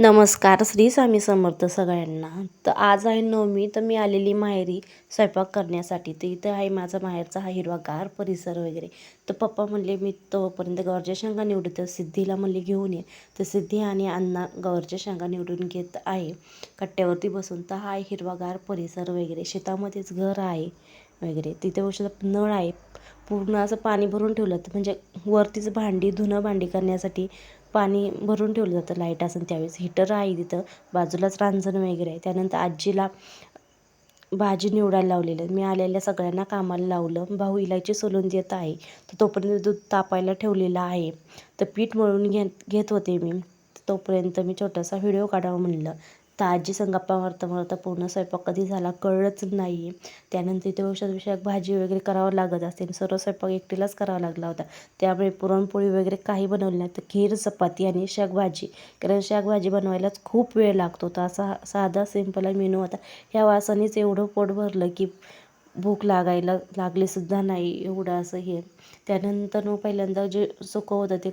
नमस्कार श्री स्वामी समर्थ सगळ्यांना. तर आज आहे नवमी तर मी आलेली माहेरी स्वयंपाक करण्यासाठी. तर इथं आहे माझा माहेरचा हा हिरवागार परिसर वगैरे. तर पप्पा म्हणले मी तोपर्यंत गवरच्या शेंगा निवडत तर सिद्धीला म्हणले घेऊन ये. तर सिद्धी आणि अण्णा गवरच्या शेंगा निवडून घेत आहे. कट्ट्यावरती बसून तर हा हिरवागार परिसर वगैरे शेतामध्येच घर आहे वगैरे. तिथे औषध नळ आहे. पूर्ण असं पाणी भरून ठेवलं तर म्हणजे वरतीच भांडी धुणं भांडी करण्यासाठी पाणी भरून ठेवलं जातं लाइट असेल त्यावेळेस. हिटर आहे तिथं बाजूलाच रांजण वगैरे आहे. त्यानंतर आजीला भाजी निवडायला लावलेलं. मी आलेल्या सगळ्यांना कामाला लावलं. भाऊ इलायची सोलून देत आहे. तर तोपर्यंत दूध तापायला ठेवलेलं आहे. तर पीठ मळून घेत घेत होते मी. तोपर्यंत मी छोटासा व्हिडिओ काढावा म्हणलं. तर आजी संग गप्पा मारता मारता पूर्ण स्वयंपाक कधी झाला कळलंच नाही त्यानंतर इथे औषधविषयक भाजी वगैरे करावं लागत असते सर्व स्वयंपाक एकटीलाच करावा लागला होता. त्यामुळे पुरणपोळी वगैरे काही बनवलं नाही. तर खीर चपाती आणि शाकभाजी कारण शाकभाजी बनवायलाच खूप वेळ लागतो. तर असा साधा सिंपल मेनू होता. ह्या वासानेच एवढं पोट भरलं की भूक लागायला लागलीसुद्धा नाही एवढं असं हे. त्यानंतर मग पहिल्यांदा जे सुकं होतं ते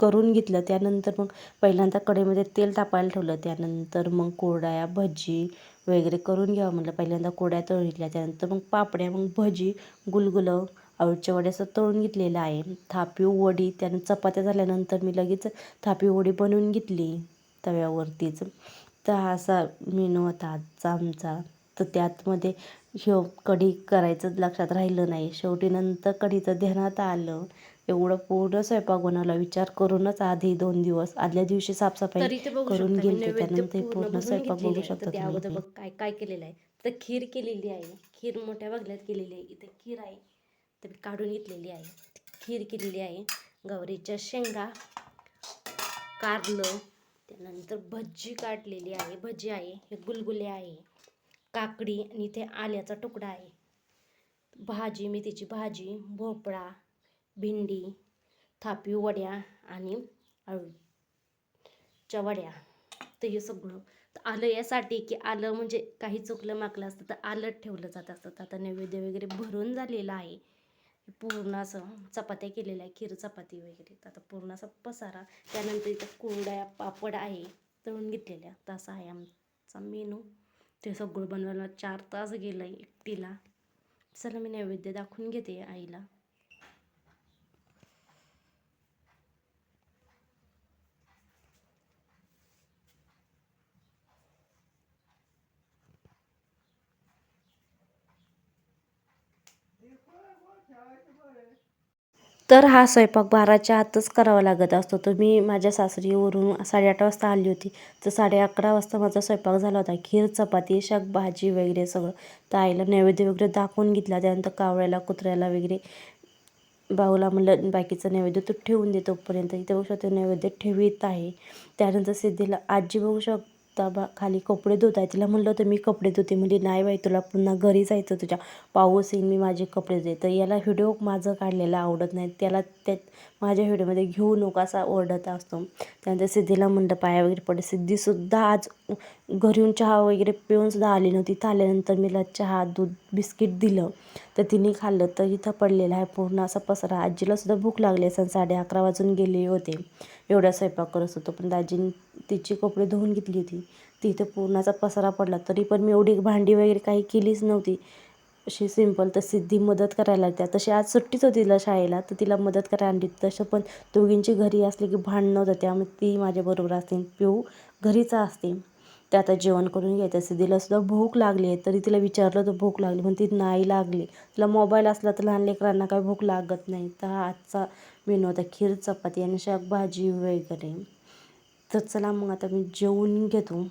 करून घेतलं. त्यानंतर मग पहिल्यांदा कढईमध्ये तेल तापायला ठेवलं. त्यानंतर मग कोरड्या भजी वगैरे करून घ्यावं म्हटलं पहिल्यांदा कोड्या तळल्या. त्यानंतर मग पापड्या मग भजी गुलगुलं अळूच्या वड्या असं तळून घेतलेलं आहे. थापीव वडी त्यानंतर चपात्या झाल्यानंतर मी लगेच थापीव वडी बनवून घेतली तव्यावरतीच. तर हा असा मेनू होता आजचा आमचा. तर त्यातमध्ये ह्यो कढी करायचं लक्षात राहिलं नाही. शेवटी नंतर कढीचं ध्यानात आलं. एवढं पूर्ण स्वयंपाक बनवला. विचार करूनच आधी दोन दिवस आदल्या दिवशी साफसफाई करून गेली त्यानंतर पूर्ण स्वयंपाक बघू शकता त्याबद्दल बघ काय काय केलेलं आहे. तर खीर केलेली आहे. खीर मोठ्या बगल्यात केलेली आहे. इथे खीर आहे. तर मी काढून घेतलेली आहे. खीर केलेली आहे. गौरीच्या शेंगा कारलं त्यानंतर भजी काढलेली आहे. भजी आहे. हे गुलगुले आहे. काकडी आणि इथे आल्याचा तुकडा आहे. भाजी मेथीची भाजी भोपळा भेंडी थापी वड्या आणि अळूच्या वड्या. तर हे सगळं. तर आलं यासाठी की आलं म्हणजे काही चुकलं माकलं असतं तर आलं ठेवलं जात असतं. तर आता नैवेद्य वगैरे भरून झालेलं आहे. पूर्ण असं चपात्या केलेल्या आहे खीर चपाती वगैरे. तर आता पूर्ण असा पसारा. त्यानंतर इथं कुरड्या पापड आहे तळून घेतलेल्या. तर असा आहे आमचा मेनू. ते सगळं बनवायला चार तास गेलं आहे एकटीला. चला मी नैवेद्य दाखवून घेते आईला. तर हा स्वयंपाक बाराच्या आतच करावा लागत असतो. तर मी माझ्या सासरीवरून साडेआठ वाजता आली होती. तर साडे अकरा वाजता माझा स्वयंपाक झाला होता. खीर चपाती शाक भाजी वगैरे सगळं तर आईला नैवेद्य वगैरे दाखवून घेतला. त्यानंतर कावळ्याला कुत्र्याला वगैरे भाऊला म्हणलं बाकीचं नैवेद्य तू ठेवून दे तोपर्यंत. इथे बघू शकतो नैवेद्य ठेवीत आहे. त्यानंतर सिद्धीला आजी बघू शक बा खाली कपडे धुत आहे तिला म्हणलं होतं मी कपडे धुते. म्हणजे नाही बाई तुला पुन्हा घरी जायचं तुझ्या. पाऊस येईन मी माझे कपडे धुते. तर याला व्हिडिओ माझं काढलेला आवडत नाही. त्याला त्यात माझ्या व्हिडिओमध्ये घेऊ नको असा ओरडत असतो. त्यानंतर सिद्धीला म्हणलं पाया वगैरे पडे सिद्धीसुद्धा आज घरी येऊन चहा वगैरे पिऊनसुद्धा आली नव्हती. तर आल्यानंतर मीला चहा दूध बिस्किट दिलं. तर तिने खाल्लं. तर इथं पडलेलं आहे पूर्ण असा पसरा. आजीलासुद्धा भूक लागली असं साडे अकरा वाजून गेले होते. एवढा स्वयंपाक करत होतो. पण दाजीने तिची कपडे धुवून घेतली होती. तिथं पूर्णाचा पसारा पडला. तरी पण मी एवढी भांडी वगैरे काही केलीच नव्हती. अशी सिंपल तर सिद्धी मदत करायला त्या तशी आज सुट्टीच होती तिला शाळेला. तर तिला मदत करायला आणली. तसं पण दोघींची घरी असली की भांडणं होतं त्यामुळे ती माझ्याबरोबर असते पिऊ घरीच असते. ते आता जेवण करून घ्यायचं असं सुद्धा भूक लागली आहे. तरी तिला विचारलं तर भूक लागली. पण ती नाही लागली. तिला मोबाईल असला तर लहान लेकरांना काही भूक लागत नाही. तर हा आजचा मेनू होता खीर चपाती आणि शाकभाजी वगैरे. तर चला मग आता मी जेवून घेतो.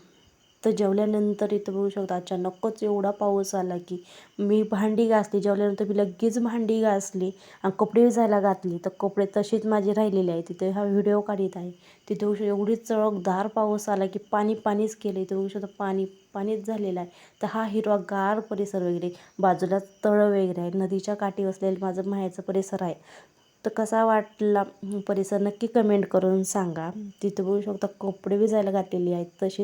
तर जेवल्यानंतर इथं बघू शकता अचानकच एवढा पाऊस आला की मी भांडी घासली. जेवल्यानंतर मी लगेच भांडी घासली आणि कपडे जायला घातली. तर कपडे तसेच माझे राहिलेले आहे तिथे हा व्हिडिओ काढत आहे. तिथे बघू एवढी चळकदार पाऊस आला की पाणी पाणीच केलं इथे बघू शकता पाणी पाणीच झालेलं आहे. तर हा हिरवागार परिसर वगैरे बाजूला तळं वगैरे आहे. नदीच्या काठी असलेलं माझं माहेरचं परिसर आहे. तर कसा वाटला परिसर नक्की कमेंट करून सांगा. तिथं बघू शकता कपडे बी जायला घातलेली आहेत. तशीच